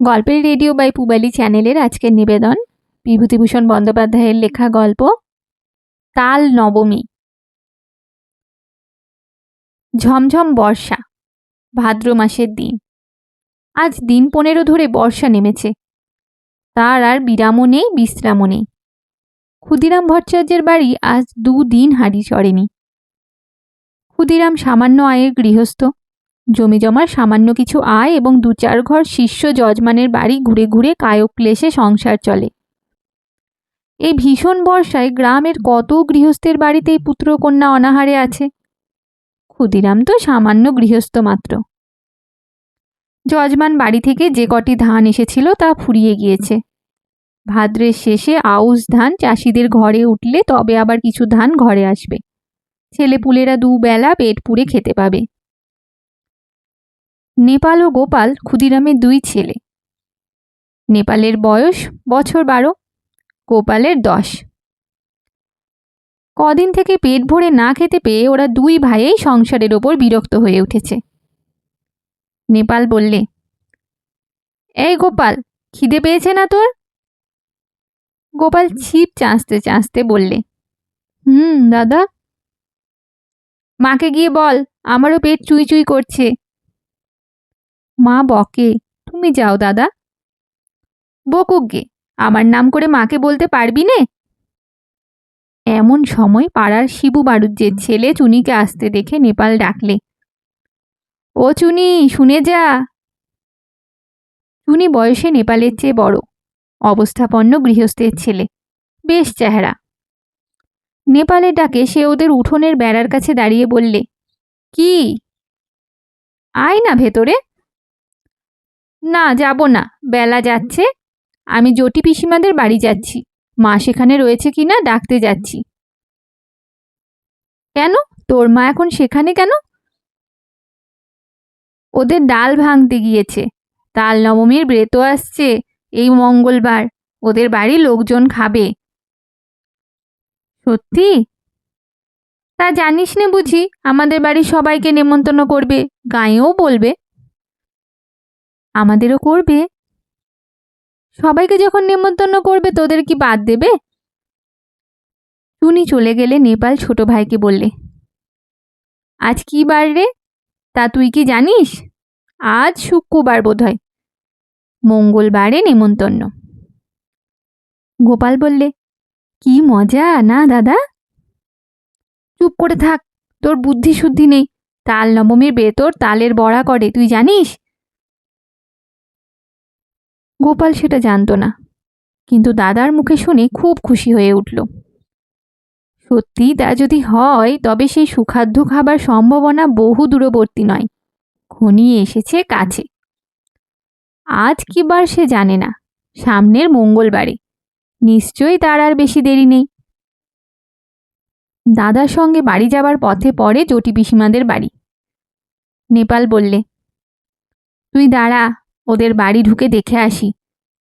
গল্পের radio by পুবালি চ্যানেলের আজকের নিবেদন, বিভূতিভূষণ বন্দ্যোপাধ্যায়ের লেখা গল্প, তাল নবমী। ঝমঝম বর্ষা, ভাদ্র মাসের দিন। আজ দিন পনেরো ধরে বর্ষা নেমেছে। তার আর বিরামও নেই, বিশ্রামও নেই। ক্ষুদিরাম ভট্টাচার্যের বাড়ি আজ দুদিন হাঁড়ি চড়েনি। ক্ষুদিরাম সামান্য আয়ের গৃহস্থ। জমি জমার সামান্য কিছু আয় এবং দু চার ঘর শিষ্য যজমানের বাড়ি ঘুরে ঘুরে কায়ক ক্লেশে সংসার চলে। এই ভীষণ বর্ষায় গ্রামের কত গৃহস্থের বাড়িতেই পুত্রকন্যা অনাহারে আছে? ক্ষুদিরাম তো সামান্য গৃহস্থ মাত্র। যজমান বাড়ি থেকে যে কটি ধান এসেছিল তা ফুরিয়ে গিয়েছে। ভাদ্রের শেষে আউশ ধান চাষিদের ঘরে উঠলে তবে আবার কিছু ধান ঘরে আসবে। ছেলেপুলেরা দুবেলা পেট পুড়ে খেতে পাবে। নেপাল ও গোপাল ক্ষুদিরামের দুই ছেলে। নেপালের বয়স বছর বারো, গোপালের দশ। কদিন থেকে পেট ভরে না খেতে পেয়ে ওরা দুই ভাইয়েই সংসারের ওপর বিরক্ত হয়ে উঠেছে। নেপাল বললে, এই গোপাল, খিদে পেয়েছে না তোর? গোপাল ছিপ চাঁচতে চাঁচতে বললে, হুম, দাদা। মাকে গিয়ে বল, আমারও পেট চুই চুই করছে। মা বকে, তুমি যাও দাদা। বকুক গে আমার নাম করে মাকে বলতে পারবি নে? এমন সময় পাড়ার শিবু বাড়ুজ্যের ছেলে চুনিকে আসতে দেখে নেপাল ডাকলে, ও চুনি, শুনে যা। চুনি বয়সে নেপালের চেয়ে বড়, অবস্থাপন্ন গৃহস্থের ছেলে, বেশ চেহারা। নেপালের ডাকে সে ওদের উঠোনের বেড়ার কাছে দাঁড়িয়ে বললে, কি? আয় না ভেতরে। না, যাব না। বেলা যাচ্ছে। আমি জটি পিসিমাদের বাড়ি যাচ্ছি। মা সেখানে রয়েছে কি না ডাকতে যাচ্ছি। কেন? তোর মা এখন সেখানে কেন? ওদের ডাল ভাঙতে গিয়েছে। তাল নবমীর ব্রেত আসছে। এই মঙ্গলবার ওদের বাড়ি লোকজন খাবে। সত্যি? তা জানিস নে বুঝি, আমাদের বাড়ির সবাইকে নেমন্তন্ন করবে। গাঁয়েও বলবে। আমাদেরও করবে। সবাইকে যখন নেমন্তন্ন করবে, তোদের কি বাদ দেবে? টুনি চলে গেলে নেপাল ছোট ভাইকে বললে, আজ কি বার রে? তা তুই কি জানিস? আজ শুক্রবার বোধ হয় মঙ্গলবারে নেমন্তন্ন গোপাল বললে, কি মজা, না দাদা? চুপ করে থাক, তোর বুদ্ধি শুদ্ধি নেই। তাল নবমীর বেতর তালের বড়া করে, তুই জানিস? গোপাল সেটা জানতো না। কিন্তু দাদার মুখে শুনে খুব খুশি হয়ে উঠল। সত্যি তা যদি হয়, তবে সেই সুখাদ্য খাবার সম্ভাবনা বহু দূরবর্তী নয়। ঘনিয়ে এসেছে কাছে। আজ কি বার সে জানে না। সামনের মঙ্গলবারে। নিশ্চয়ই তার আর বেশি দেরি নেই। দাদার সঙ্গে বাড়ি যাবার পথে পড়ে চটি পিসিমাদের বাড়ি। নেপাল বললে, তুই দাঁড়া ওদের বাড়ি ঢুকে দেখে আসি।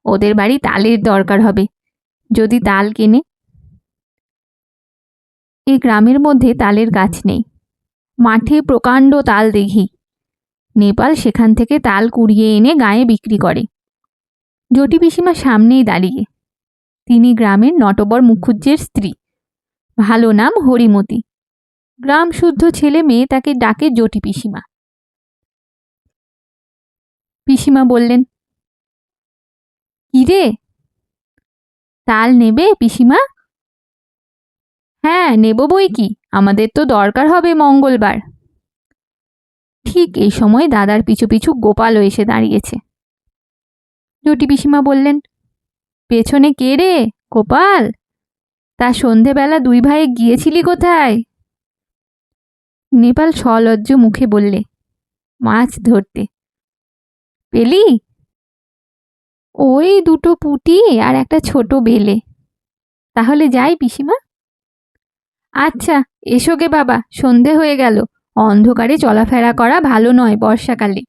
ওদের বাড়ি তালের দরকার হবে। যদি তাল কেনে। এই গ্রামের মধ্যে তালের গাছ নেই। মাঠে প্রকাণ্ড তাল দেখি। নেপাল সেখান থেকে তাল কুড়িয়ে এনে গায়ে বিক্রি করে। জটি পিসিমা সামনেই দাঁড়িয়ে। তিনি গ্রামের নটবর মুখুজ্জের স্ত্রী। ভালো নাম হরিমতি। গ্রাম শুদ্ধ ছেলে মেয়ে তাকে ডাকে জটি পিসিমা। পিসিমা বললেন, কিরে? তাল নেবে পিসিমা? হ্যাঁ নেব বই কি? আমাদের তো দরকার হবে মঙ্গলবার। ঠিক এই সময় দাদার পিছু পিছু গোপালও এসে দাঁড়িয়েছে। জটি পিসিমা বললেন, পেছনে কে রে, গোপাল? তা সন্ধেবেলা দুই ভাইয়ে গিয়েছিলি কোথায়? নেপাল সলজ্জ মুখে বললে, মাছ ধরতে। পেলি? ওই দুটো পুটি আর একটা ছোট বেলে। তাহলে যাই পিসিমা। আচ্ছা এসো গে বাবা, সন্ধে হয়ে গেল। অন্ধকারে চলাফেরা করা ভালো নয় বর্ষাকালে।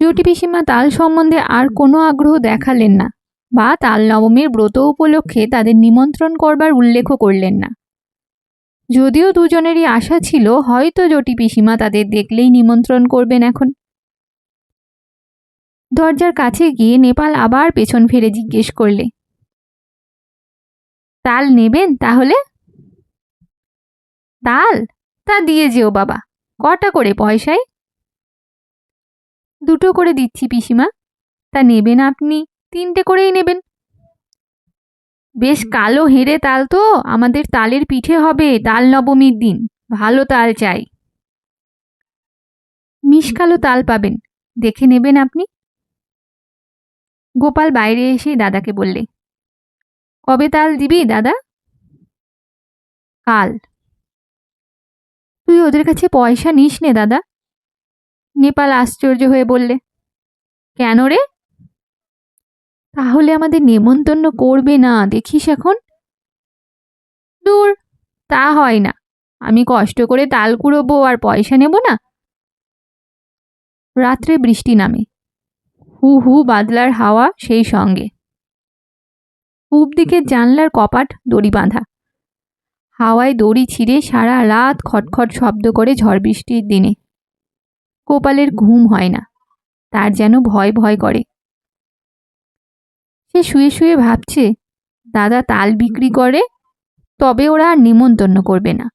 জটি পিসিমা তাল সম্বন্ধে আর কোনো আগ্রহ দেখালেন না। বা তাল নবমীর ব্রত উপলক্ষে তাদের নিমন্ত্রণ করবার উল্লেখও করলেন না। যদিও দুজনেরই আশা ছিল, হয়তো জটি পিসিমা তাদের দেখলেই নিমন্ত্রণ করবেন এখন। দরজার কাছে গিয়ে নেপাল আবার পেছন ফিরে জিজ্ঞেস করলে, তাল নেবেন তাহলে? তাল? তা দিয়ে যেও বাবা, কটা করে পয়সায়? দুটো করে দিচ্ছি পিসিমা, তা নেবেন আপনি, তিনটে করেই নেবেন। বেশ কালো হেরে তাল তো, আমাদের তালের পিঠে হবে তাল নবমীর দিন, ভালো তাল চাই। মিশকালো তাল পাবেন, দেখে নেবেন আপনি। গোপাল বাইরে এসে দাদাকে বললে, কবে তাল দিবি দাদা? কাল। তুই ওদের কাছে পয়সা নিস নে দাদা। নেপাল আশ্চর্য হয়ে বললে, কেন রে? তাহলে আমাদের নেমন্তন্ন করবে না, দেখিস এখন। দূর, তা হয় না। আমি কষ্ট করে তাল কুড়োবো আর পয়সা নেব না। রাত্রে বৃষ্টি নামে। হু হু বাদলার হাওয়া সেই সঙ্গে। পূব দিকের জানলার কপাট দড়ি বাঁধা। হাওয়ায় দড়ি ছিঁড়ে সারা রাত খটখট শব্দ করে ঝড় বৃষ্টির দিনে। গোপালের ঘুম হয় না, তার যেন ভয় ভয় করে। সে শুয়ে শুয়ে ভাবছে, দাদা তাল বিক্রি করে, তবে ওরা আর নিমন্তন্ন করবে না।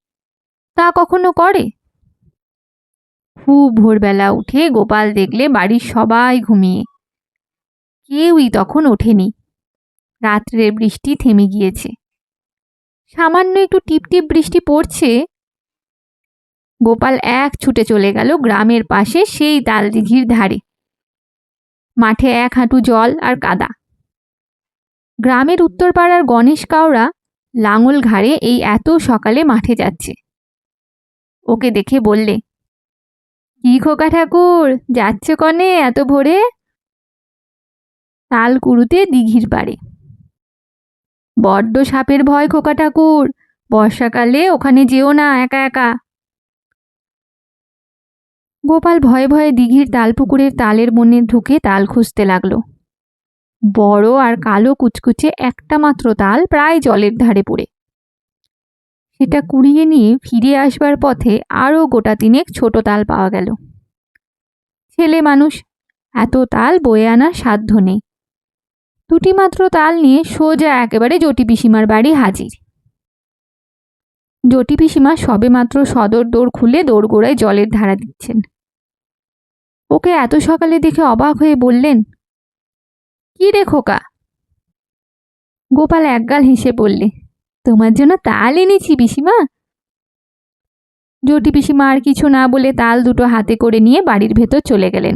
তা কখনো করে? খুব ভোরবেলা উঠে গোপাল দেখলে বাড়ির সবাই ঘুমিয়ে। কেউই তখন ওঠেনি। রাত্রের বৃষ্টি থেমে গিয়েছে। সামান্য একটু টিপটিপ বৃষ্টি পড়ছে। গোপাল এক ছুটে চলে গেল গ্রামের পাশে সেই তালদিঘির ধারে। মাঠে এক হাঁটু জল আর কাদা। গ্রামের উত্তরপাড়ার গণেশ কাওড়া লাঙল ঘাড়ে এই এত সকালে মাঠে যাচ্ছে। ওকে দেখে বললে, কি খোকা ঠাকুর, যাচ্ছে কনে এত ভোরে? তাল কুড়ুতে দিঘির পাড়ে বড্ড সাপের ভয় খোকা ঠাকুর, বর্ষাকালে ওখানে যেও না একা একা। গোপাল ভয়ে ভয়ে দিঘির তালপুকুরের তালের বনে ঢুকে তাল খুঁজতে লাগল। বড় আর কালো কুচকুচে একটা মাত্র তাল প্রায় জলের ধারে পড়ে। সেটা কুড়িয়ে নিয়ে ফিরে আসবার পথে আরও গোটা তিনেক ছোট তাল পাওয়া গেল। ছেলে মানুষ, এত তাল বয়ে আনার সাধ্য নেই। দুটি মাত্র তাল নিয়ে সোজা একেবারে জটি পিসিমার বাড়ি হাজির। জটি পিসিমা সবে মাত্র সদর দৌড় খুলে দৌড়গোড়ায় জলের ধারা দিচ্ছেন। ওকে এত সকালে দেখে অবাক হয়ে বললেন, কি রে খোকা? গোপাল একগাল হেসে বললে, তোমার জন্য তাল এনেছি পিসিমা? জটি পিসিমা আর কিছু না বলে তাল দুটো হাতে করে নিয়ে বাড়ির ভেতর চলে গেলেন।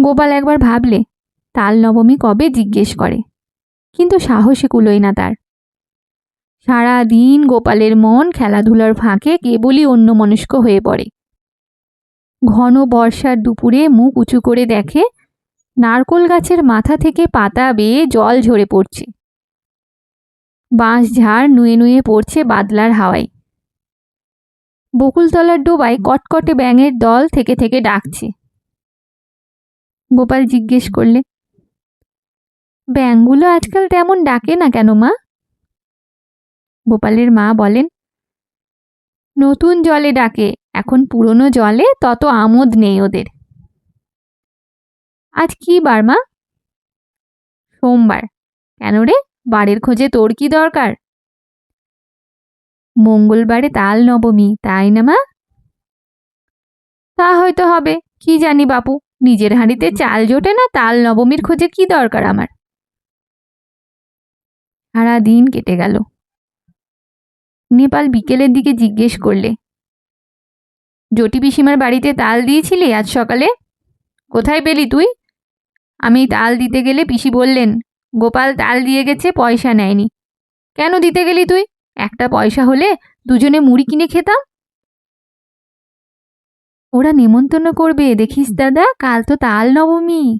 গোপাল একবার ভাবলে, তাল নবমী কবে জিজ্ঞেস করে? কিন্তু সাহসে কুলোয় না তার। সারা দিন গোপালের মন খেলাধুলার ফাঁকে কেবলই অন্যমনস্ক হয়ে পড়ে। ঘন বর্ষার দুপুরে মুখ উঁচু করে দেখে, নারকোল গাছের মাথা থেকে পাতা বেয়ে জল ঝরে পড়ছে। বাঁশ ঝাড় নুয়ে নুয়ে পড়ছে বাদলার হাওয়ায়। বকুলতলার ডোবায় কটকটে ব্যাঙের দল থেকে থেকে ডাকছে। গোপাল জিজ্ঞেস করলে, ব্যাঙগুলো আজকাল তেমন ডাকে না কেন মা? গোপালের মা বলেন, নতুন জলে ডাকে, এখন পুরনো জলে তত আমোদ নেই ওদের। আজ কি বার মা? সোমবার। কেন রে? বাড়ির খোঁজে তোর কি দরকার? মঙ্গলবারে তাল নবমী, তাই না মা? তা হয়তো হবে, কি জানি বাপু? নিজের হাঁড়িতে চাল জোটে না তাল নবমীর খোঁজে কি দরকার আমার? সারা দিন কেটে গেল। নেপাল বিকেলের দিকে জিজ্ঞেস করলে জটি পিসিমার বাড়িতে তাল দিয়েছিলি আজ সকালে? কোথায় পেলি তুই? আমি তাল দিতে গেলে পিসি বললেন গোপাল তাল দিয়ে গেছে পয়সা নেয়নি। কেন দিতে গেলি তুই? একটা পয়সা হলে দুজনে মুড়ি কিনে খেতাম? ওরা নেমন্তন্ন করবে, দেখিস দাদা, কাল তো তাল নবমী।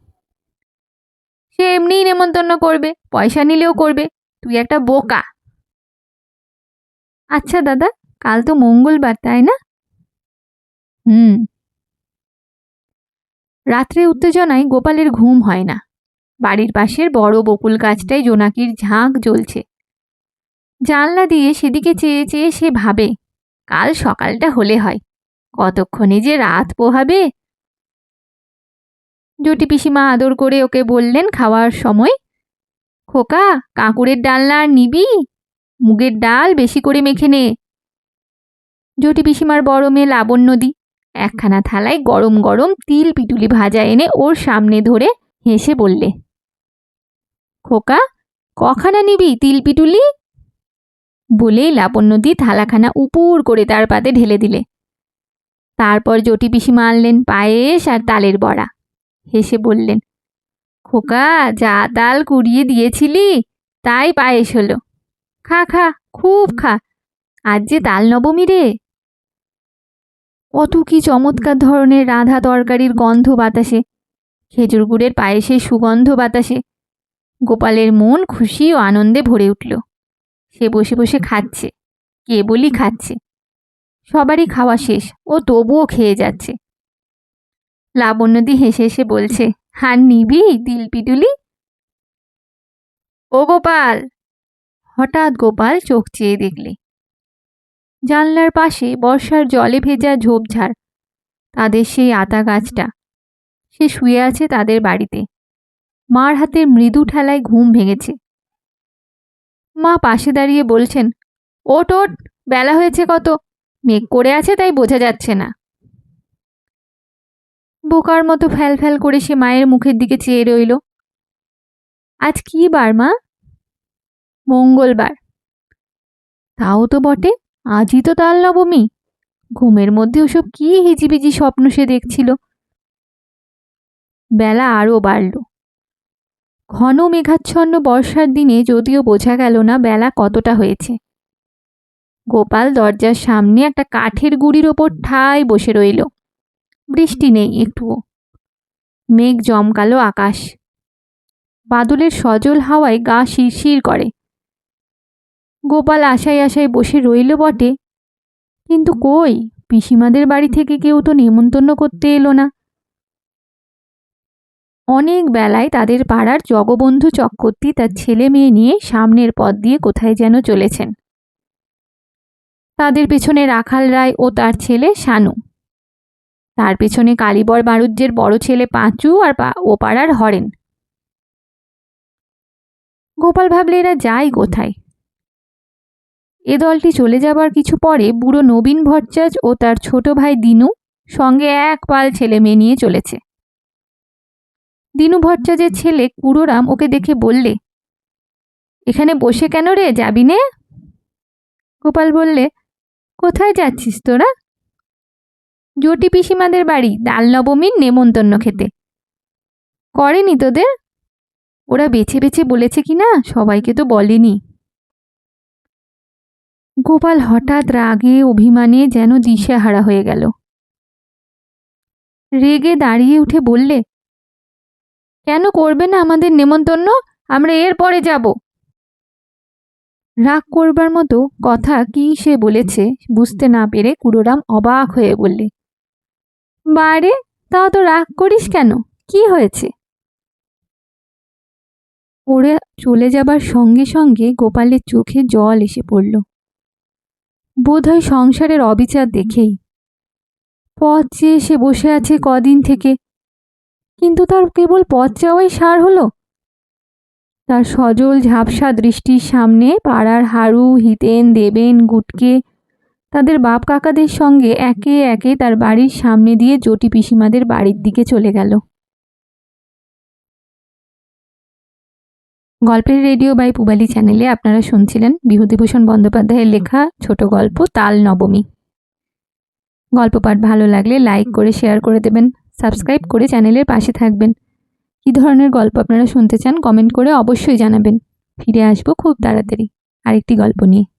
সে এমনিই নেমন্তন্ন করবে, পয়সা নিলেও করবে, তুই একটা বোকা। আচ্ছা দাদা, কাল তো মঙ্গলবার, তাই না? হুম। রাত্রে উত্তেজনায় গোপালের ঘুম হয় না। বাড়ির পাশের বড় বকুল গাছটায় জোনাকির ঝাঁক জ্বলছে। জানলা দিয়ে সেদিকে চেয়ে চেয়ে সে ভাবে, কাল সকালটা হলে হয়। কতক্ষণে যে রাত পোহাবে? জটি পিসিমা আদর করে ওকে বললেন, খাওয়ার সময়? খোকা কাঁকুড়ের ডালনা আর নিবি? মুগের ডাল বেশি করে মেখে নে। জটি পিসিমার বড় মেয়ে লাবণ্যদি একখানা থালায় গরম গরম তিল পিটুলি ভাজা এনে ওর সামনে ধরে হেসে বললে, খোকা, কখানা নিবি তিল পিটুলি? বলেই লাবণ্যদি থালাখানা উপুর করে তার পাতে ঢেলে দিলে। তারপর জটি পিসিমা আনলেন পায়েস আর তালের বড়া। হেসে বললেন, খোকা, যা তাল কুড়িয়ে দিয়েছিলি, তাই পায়েস হলো। খা খা, খুব খা, আজ যে তাল নবমী রে। কত কি চমৎকার ধরনের রাধা তরকারির গন্ধ বাতাসে, খেজুর গুড়ের পায়েসের সুগন্ধ বাতাসে। গোপালের মন খুশি ও আনন্দে ভরে উঠল। সে বসে বসে খাচ্ছে, কে বলি খাচ্ছে। সবারই খাওয়া শেষ। ও তবুও খেয়ে যাচ্ছে। লাবণ্যদি হেসে হেসে বলছে হার নিবি দিল পিটুলি ও গোপাল। হঠাৎ গোপাল চোখ চেয়ে দেখলে। জানলার পাশে বর্ষার জলে ভেজা ঝোপঝাড়, তাদের সেই আতা গাছটা। সে শুয়ে আছে তাদের বাড়িতে। মার হাতে মৃদু ঠেলায় ঘুম ভেঙেছে। মা পাশে দাঁড়িয়ে বলছেন, ওট ওট, বেলা হয়েছে কত? মেঘ করে আছে তাই বোঝা যাচ্ছে না। বোকার মতো ফ্যাল ফ্যাল করে সে মায়ের মুখের দিকে চেয়ে রইল। আজ কি বার, মা? মঙ্গলবার। তাও তো বটে, আজই তো তাল নবমী ঘুমের মধ্যে ওসব কি হিজিবিজি স্বপ্ন সে দেখছিল। বেলা আরও বাড়ল। ঘন মেঘাচ্ছন্ন বর্ষার দিনে যদিও বোঝা গেল না বেলা কতটা হয়েছে। গোপাল দরজার সামনে একটা কাঠের গুড়ির ওপর ঠায় বসে রইল। বৃষ্টি নেই একটুও। মেঘ জমকালো আকাশ। বাদলের সজল হাওয়ায় গা শিরশির করে। গোপাল আশায় আশায় বসে রইল বটে। কিন্তু কই? পিসিমাদের বাড়ি থেকে কেউ তো নেমন্তন্ন করতে এলো না। অনেক বেলায় তাদের পাড়ার জগবন্ধু চক্রবর্তী তার ছেলে মেয়ে নিয়ে সামনের পথ দিয়ে কোথায় যেন চলেছেন। তাদের পেছনে রাখাল রায় ও তার ছেলে শানু। তার পেছনে কালীবর বাণুজ্যের বড় ছেলে পাঁচু আর ও পাড়ার হরেন। গোপাল ভাবলে এরা যায় কোথায়? এ দলটি চলে যাবার কিছু পরে বুড়ো নবীন ভট্টাচ ও তার ছোট ভাই দিনু সঙ্গে এক পাল ছেলে মেয়ে নিয়ে চলেছে। দিনু ভট্টাচের ছেলে কুড়োরাম ওকে দেখে বললে, এখানে বসে কেন রে যাবি নে? গোপাল বললে কোথায় যাচ্ছিস তোরা? জটি পিসিমাদের বাড়ি, দাল নবমীর নেমন্তন্ন খেতে। করেনি তোদের? ওরা বেছে বেছে বলেছে কি না সবাইকে তো বলেনি। গোপাল হঠাৎ রাগে, অভিমানে যেন দিশেহারা হয়ে গেল। রেগে দাঁড়িয়ে উঠে বললে, কেন করবে না আমাদের নেমন্তন্ন? আমরা এর পরে যাব। রাগ করবার মতো কথা কি সে বলেছে বুঝতে না পেরে কুড়োরাম অবাক হয়ে বললে, বারে, তাও তো রাগ করিস কেন? কি হয়েছে? ওরে, চলে যাবার সঙ্গে সঙ্গে গোপালের চোখে জল এসে পড়ল। বোধহয় সংসারের অবিচার দেখেই। পথ চেয়ে সে বসে আছে কদিন থেকে, কিন্তু তার কেবল পথ চাওয়াই সার হলো। তার সজল ঝাপসা দৃষ্টির সামনে পাড়ার হাড়ু হিতেন, দেবেন, গুটকে, তাদের বাপ কাকাদের সঙ্গে একে একে তার বাড়ির সামনে দিয়ে জটি পিসিমাদের বাড়ির দিকে চলে গেল। গল্পের রেডিও বাই পুবালি চ্যানেলে আপনারা শুনছিলেন বিভূতিভূষণ বন্দ্যোপাধ্যায়ের লেখা ছোট গল্প তাল নবমী। গল্প পাঠ ভালো লাগলে লাইক করে, শেয়ার করে দেবেন, সাবস্ক্রাইব করে চ্যানেলের পাশে থাকবেন। কী ধরনের গল্প আপনারা শুনতে চান কমেন্ট করে অবশ্যই জানাবেন। ফিরে আসব খুব তাড়াতাড়ি। আরেকটি গল্প নিয়ে।